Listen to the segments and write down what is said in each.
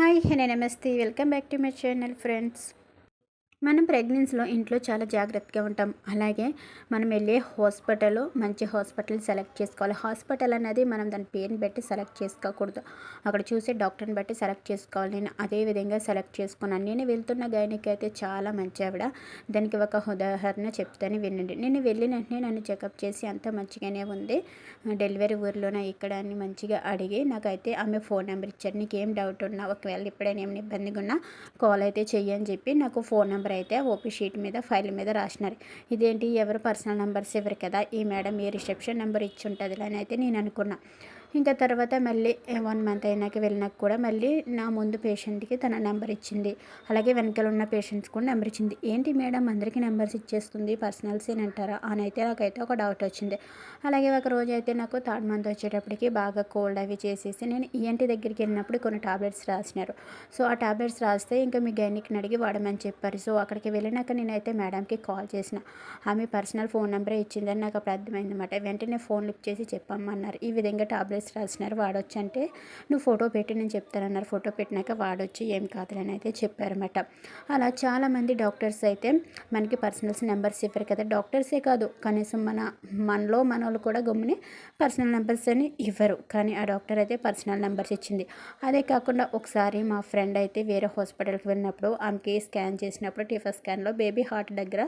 Hi హెనే నమస్తే welcome back to my channel friends మనం ప్రెగ్నెన్సీలో ఇంట్లో చాలా జాగ్రత్తగా ఉంటాం. అలాగే మనం వెళ్ళే హాస్పిటల్ మంచి హాస్పిటల్ సెలెక్ట్ చేసుకోవాలి. హాస్పిటల్ అనేది మనం దాని పేరుని బట్టి సెలెక్ట్ చేసుకోకూడదు. అక్కడ చూసే డాక్టర్ని బట్టి సెలెక్ట్ చేసుకోవాలి. నేను అదే విధంగా సెలెక్ట్ చేసుకున్నాను. నేను వెళ్తున్న గైనికి అయితే చాలా మంచి ఆవిడ. దానికి ఒక ఉదాహరణ చెప్తాను వినండి. నేను వెళ్ళిన వెంటనే నన్ను చెకప్ చేసి అంత మంచిగానే ఉంది. డెలివరీ ఊర్లోన ఇక్కడ అని మంచిగా అడిగి నాకైతే ఆమె ఫోన్ నెంబర్ ఇచ్చారు. నీకు ఏం డౌట్ ఉన్నా ఒకవేళ ఎప్పుడైనా ఏమైనా ఇబ్బందిగా ఉన్నా కాల్ అయితే చెయ్యని చెప్పి నాకు ఫోన్ నెంబర్ నెంబర్ అయితే ఓపీ షీట్ మీద ఫైల్ మీద రాసినారు. ఇదేంటి? ఎవరు పర్సనల్ నెంబర్స్ ఎవరు కదా? ఈ మేడం ఈ రిసెప్షన్ నెంబర్ ఇచ్చి ఉంటుంది అని అయితే నేను అనుకున్నా. ఇంకా తర్వాత మళ్ళీ వన్ మంత్ అయినాక వెళ్ళినాక కూడా మళ్ళీ నా ముందు పేషెంట్కి తన నెంబర్ ఇచ్చింది. అలాగే వెనకాల ఉన్న పేషెంట్స్ కూడా నెంబర్ ఇచ్చింది. ఏంటి మేడం అందరికీ నెంబర్స్ ఇచ్చేస్తుంది పర్సనల్స్ అని అంటారా? అని అయితే నాకైతే ఒక డౌట్ వచ్చింది. అలాగే ఒక రోజు అయితే నాకు థర్డ్ మంత్ వచ్చేటప్పటికి బాగా కోల్డ్ అవి చేసేసి నేను ఈఎన్టీ దగ్గరికి వెళ్ళినప్పుడు కొన్ని టాబ్లెట్స్ రాసినారు. సో ఆ టాబ్లెట్స్ రాస్తే ఇంకా మీ గైనిక్ని అడిగి వాడమని చెప్పారు. సో అక్కడికి వెళ్ళినాక నేనైతే మేడంకి కాల్ చేసిన. ఆమె పర్సనల్ ఫోన్ నెంబరే ఇచ్చిందని నాకు అప్పుడు అర్థమైంది అనమాట వెంటనే ఫోన్ లిఫ్ట్ చేసి చెప్పమ్మన్నారు. ఈ విధంగా టాబ్లెట్స్ టాబ్లెట్స్ రాసినారు వాడొచ్చు అంటే నువ్వు ఫోటో పెట్టి నేను చెప్తానన్నారు. ఫోటో పెట్టినాక వాడొచ్చు ఏం కాదులని అయితే చెప్పారన్నమాట. అలా చాలామంది డాక్టర్స్ అయితే మనకి పర్సనల్స్ నెంబర్స్ ఇవ్వరు కదా డాక్టర్సే కాదు కనీసం మన మనలో మన వాళ్ళు కూడా గమ్ముని పర్సనల్ నెంబర్స్ అని ఇవ్వరు. కానీ ఆ డాక్టర్ అయితే పర్సనల్ నెంబర్స్ ఇచ్చింది. అదే కాకుండా ఒకసారి మా ఫ్రెండ్ అయితే వేరే హాస్పిటల్కి వెళ్ళినప్పుడు ఆమెకి స్కాన్ చేసినప్పుడు టిఫర్ స్కాన్లో బేబీ హార్ట్ దగ్గర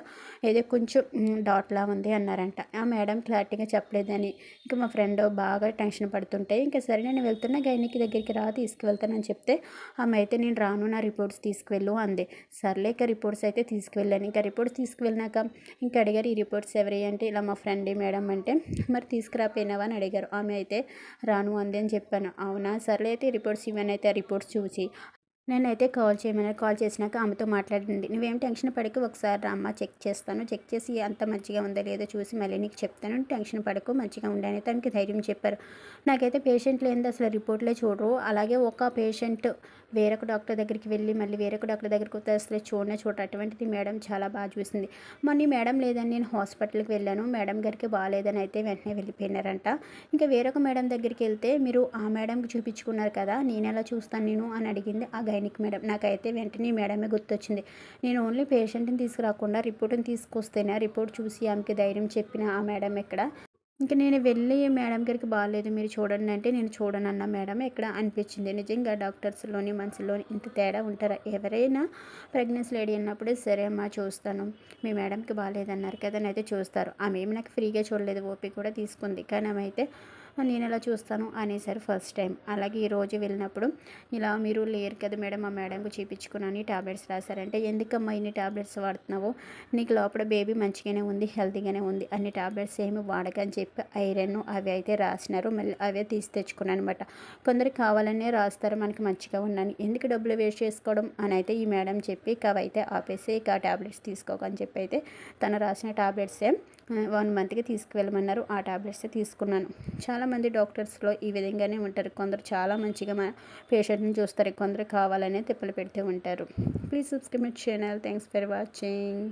ఏదో కొంచెం డాట్లా ఉంది అన్నారంట. ఆ మేడం క్లారిటీగా చెప్పలేదని. ఇంకా మా ఫ్రెండ్ బాగా టెన్షన్ పడి పడుతుంటాయి ఇంకా సరే నేను వెళ్తున్నా గైనికి దగ్గరికి రా తీసుకువెళ్తానని చెప్తే ఆమె అయితే నేను రాను నా రిపోర్ట్స్ తీసుకువెళ్ళు అంది. సర్లే ఇక రిపోర్ట్స్ అయితే తీసుకువెళ్ళాను. ఇంకా రిపోర్ట్స్ తీసుకువెళ్ళినాక ఇంకా అడిగారు ఈ రిపోర్ట్స్ ఎవరి అంటే? ఇలా మా ఫ్రెండ్ మేడం అంటే మరి తీసుకురాపోయినావా? అని అడిగారు. ఆమె అయితే రాను అంది అని చెప్పాను. అవునా? సర్లే అయితే రిపోర్ట్స్ ఇవన్నీ అయితే ఆ రిపోర్ట్స్ చూసి నేనైతే కాల్ చేయమని కాల్ చేసినాక ఆమెతో మాట్లాడండి నువ్వేం టెన్షన్ పడకు ఒకసారి రామ్మ చెక్ చేస్తాను. చెక్ చేసి అంత మంచిగా ఉందో లేదో చూసి మళ్ళీ నీకు చెప్తాను. టెన్షన్ పడకు మంచిగా ఉండని తనకి ధైర్యం చెప్పారు. నాకైతే పేషెంట్లు ఏంది అసలు రిపోర్ట్లే చూడరు. అలాగే ఒక పేషెంట్ వేరొక డాక్టర్ దగ్గరికి వెళ్ళి మళ్ళీ వేరొక డాక్టర్ దగ్గరికి వస్తే అసలు చూడనే చూడ అటువంటిది మేడం చాలా బాగా చూసింది. మొన్న మేడం లేదని నేను హాస్పిటల్కి వెళ్ళాను. మేడం గారికి బాగాలేదని అయితే వెంటనే వెళ్ళిపోయినారంట. ఇంకా వేరొక మేడం దగ్గరికి వెళ్తే మీరు ఆ మేడంకి చూపించుకున్నారు కదా నేను ఎలా చూస్తాను నేను అని అడిగింది. ఆ గైనిక్ మేడం. నాకైతే వెంటనే మేడమే గుర్తొచ్చింది. నేను ఓన్లీ పేషెంట్ని తీసుకురాకుండా రిపోర్ట్ని తీసుకొస్తేనే రిపోర్ట్ చూసి ఆమెకి ధైర్యం చెప్పిన ఆ మేడం ఎక్కడ? ఇంకా నేను వెళ్ళి మేడం గారికి బాగాలేదు మీరు చూడండి అంటే నేను చూడను అన్న మేడం ఇక్కడ అనిపించింది. నిజంగా డాక్టర్స్లోని మనుషుల్లోని ఇంత తేడా ఉంటారా? ఎవరైనా ప్రెగ్నెన్సీ లేడీ అన్నప్పుడే సరే అమ్మా చూస్తాను. మీ మేడంకి బాగాలేదన్నారు కదా అయితే చూస్తారు. ఆమె ఏమి నాకు ఫ్రీగా చూడలేదు ఓపీ కూడా తీసుకుంది. కానీ ఆమె అయితే నేను ఎలా చూస్తాను అనేసారు ఫస్ట్ టైం. అలాగే ఈరోజు వెళ్ళినప్పుడు ఇలా మీరు లేరు కదా మేడం మా మేడంకు చూపించుకున్నాను టాబ్లెట్స్ రాశారంటే ఎందుకమ్మా ఇన్ని టాబ్లెట్స్ వాడుతున్నావు? నీకు లోపల బేబీ మంచిగానే ఉంది హెల్తీగానే ఉంది అన్ని టాబ్లెట్స్ ఏమి వాడకని చెప్పి ఐరన్ అవి అయితే రాసినారు మళ్ళీ అవే తీసి తెచ్చుకున్నాను అనమాట కొందరికి కావాలనే రాస్తారు మనకి మంచిగా ఉన్నాను ఎందుకు డబ్బులు వేస్ట్ చేసుకోవడం? అని అయితే ఈ మేడం చెప్పి కవైతే ఆపేసి ఇక ఆ టాబ్లెట్స్ తీసుకోకని చెప్పి అయితే తను రాసిన టాబ్లెట్సే వన్ మంత్కి తీసుకువెళ్ళమన్నారు ఆ టాబ్లెట్స్ తీసుకున్నాను. చాలా చాలామంది డాక్టర్స్లో ఈ విధంగానే ఉంటారు. కొందరు చాలా మంచిగా మన పేషెంట్ని చూస్తారు. కొందరు కావాలనే తిప్పలు పెడుతూ ఉంటారు. Please subscribe my channel. Thanks for watching.